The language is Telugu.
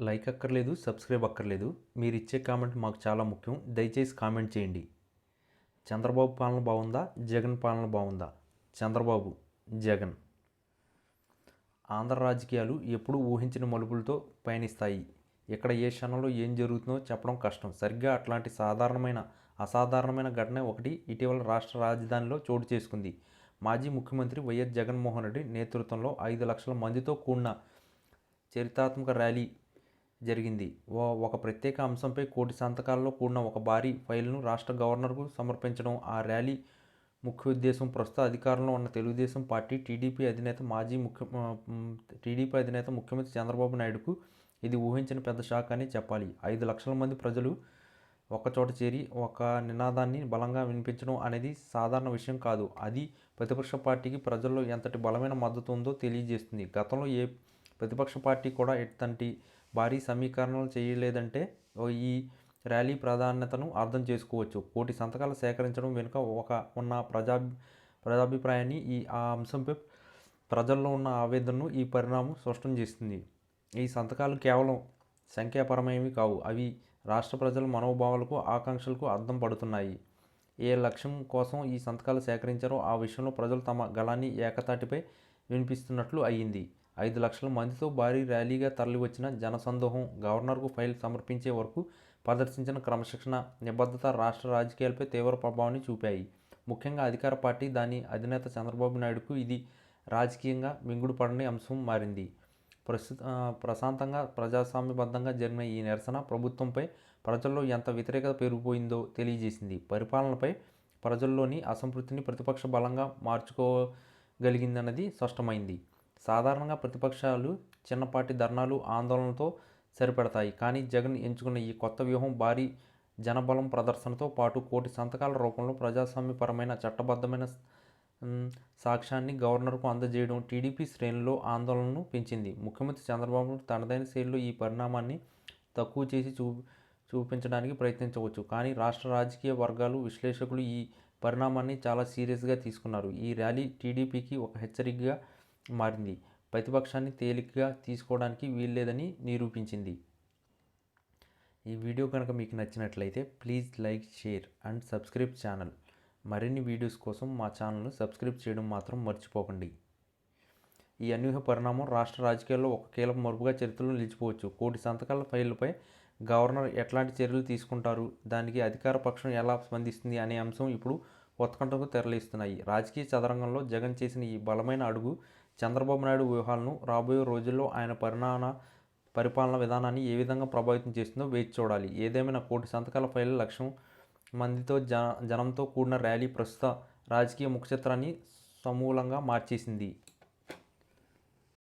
లైక్ అక్కర్లేదు సబ్స్క్రైబ్ అక్కర్లేదు. మీరు ఇచ్చే కామెంట్ మాకు చాలా ముఖ్యం. దయచేసి కామెంట్ చేయండి. చంద్రబాబు పాలన బాగుందా? జగన్ పాలన బాగుందా? చంద్రబాబు జగన్. ఆంధ్ర రాజకీయాలు ఎప్పుడూ ఊహించిన మలుపులతో పయనిస్తాయి. ఇక్కడ ఏ క్షణంలో ఏం జరుగుతుందో చెప్పడం కష్టం. సరిగ్గా అట్లాంటి సాధారణమైన అసాధారణమైన ఘటన ఒకటి ఇటీవల రాష్ట్ర రాజధానిలో చోటు చేసుకుంది. మాజీ ముఖ్యమంత్రి వైఎస్ జగన్మోహన్ రెడ్డి నేతృత్వంలో ఐదు లక్షల మందితో కూడిన చరిత్రాత్మక ర్యాలీ జరిగింది. ఓ ఒక ప్రత్యేక అంశంపై కోటి సంతకాల్లో కూడిన ఒక భారీ ఫైల్ను రాష్ట్ర గవర్నర్కు సమర్పించడం ఆ ర్యాలీ ముఖ్య ఉద్దేశం ప్రస్తుత అధికారంలో ఉన్న తెలుగుదేశం పార్టీ టీడీపీ అధినేత మాజీ ముఖ్య టీడీపీ అధినేత ముఖ్యమంత్రి చంద్రబాబు నాయుడుకు ఇది ఊహించిన పెద్ద షాక్ అని చెప్పాలి. ఐదు లక్షల మంది ప్రజలు ఒకచోట చేరి ఒక నినాదాన్ని బలంగా వినిపించడం అనేది సాధారణ విషయం కాదు. అది ప్రతిపక్ష పార్టీకి ప్రజల్లో ఎంతటి బలమైన మద్దతు ఉందో తెలియజేస్తుంది. గతంలో ఏ ప్రతిపక్ష పార్టీ కూడా ఎట్లాంటి భారీ సమీకరణలు చేయలేదంటే ఈ ర్యాలీ ప్రాధాన్యతను అర్థం చేసుకోవచ్చు. కోటి సంతకాలు సేకరించడం వెనుక ఒక ఉన్న ప్రజా ప్రజాభిప్రాయాన్ని ఈ ఆ అంశంపై ప్రజల్లో ఉన్న ఆవేదనను ఈ పరిణామం స్పష్టం చేస్తుంది. ఈ సంతకాలు కేవలం సంఖ్యాపరమైనవి కావు. అవి రాష్ట్ర ప్రజల మనోభావాలకు ఆకాంక్షలకు అర్థం పడుతున్నాయి. ఏ లక్ష్యం కోసం ఈ సంతకాలు సేకరించారో ఆ విషయంలో ప్రజలు తమ గళాన్ని ఏకతాటిపై వినిపిస్తున్నట్లు అయ్యింది ఐదు లక్షల మందితో భారీ ర్యాలీగా తరలివచ్చిన జనసందోహం గవర్నర్కు ఫైల్ సమర్పించే వరకు ప్రదర్శించిన క్రమశిక్షణ నిబద్ధత రాష్ట్ర రాజకీయాలపై తీవ్ర ప్రభావాన్ని చూపాయి. ముఖ్యంగా అధికార పార్టీ దాని అధినేత చంద్రబాబు నాయుడుకు ఇది రాజకీయంగా మింగుడుపడని అంశం మారింది. ప్రస్తుత ప్రశాంతంగా ప్రజాస్వామ్యబద్ధంగా జరిగిన ఈ నిరసన ప్రభుత్వంపై ప్రజల్లో ఎంత వ్యతిరేకత పెరిగిపోయిందో తెలియజేసింది. పరిపాలనపై ప్రజల్లోని అసంతృప్తిని ప్రతిపక్ష బలంగా మార్చుకోగలిగిందన్నది స్పష్టమైంది. సాధారణంగా ప్రతిపక్షాలు చిన్నపాటి ధర్నాలు ఆందోళనలతో సరిపెడతాయి. కానీ జగన్ ఎంచుకున్న ఈ కొత్త వ్యూహం భారీ జనబలం ప్రదర్శనతో పాటు కోటి సంతకాల రూపంలో ప్రజాస్వామ్యపరమైన చట్టబద్ధమైన సాక్ష్యాన్ని గవర్నర్కు అందజేయడం టీడీపీ శ్రేణిలో ఆందోళనను పెంచింది. ముఖ్యమంత్రి చంద్రబాబు తనదైన శైలిలో ఈ పరిణామాన్ని తక్కువ చేసి చూ చూపించడానికి ప్రయత్నించవచ్చు. కానీ రాష్ట్ర రాజకీయ వర్గాలు విశ్లేషకులు ఈ పరిణామాన్ని చాలా సీరియస్గా తీసుకున్నారు. ఈ ర్యాలీ టీడీపీకి ఒక హెచ్చరికగా మారింది. ప్రతిపక్షాన్ని తేలికగా తీసుకోవడానికి వీల్లేదని నిరూపించింది. ఈ వీడియో కనుక మీకు నచ్చినట్లయితే please like share and subscribe channel. మరిన్ని వీడియోస్ కోసం మా ఛానల్ను సబ్స్క్రైబ్ చేయడం మాత్రం మర్చిపోకండి. ఈ అనూహ్య పరిణామం రాష్ట్ర రాజకీయాల్లో ఒక కీలక మరుపుగా చరిత్రలో నిలిచిపోవచ్చు. కోటి సంతకాల ఫైళ్ళపై గవర్నర్ ఎట్లాంటి చర్యలు తీసుకుంటారు? దానికి అధికార పక్షం ఎలా స్పందిస్తుంది అనే అంశం ఇప్పుడు ఉత్కంఠకు తెరలేస్తున్నాయి. రాజకీయ చదరంగంలో జగన్ చేసిన ఈ బలమైన అడుగు చంద్రబాబు నాయుడు వ్యూహాలను రాబోయే రోజుల్లో ఆయన పరిణామ పరిపాలన విధానాన్ని ఏ విధంగా ప్రభావితం చేస్తుందో వేచి చూడాలి. ఏదేమైనా కోటి సంతకాల ఫైల్ లక్ష్యం మందితో జన జనంతో కూడిన ర్యాలీ ప్రస్తుత రాజకీయ ముఖచిత్రాన్ని సమూలంగా మార్చేసింది.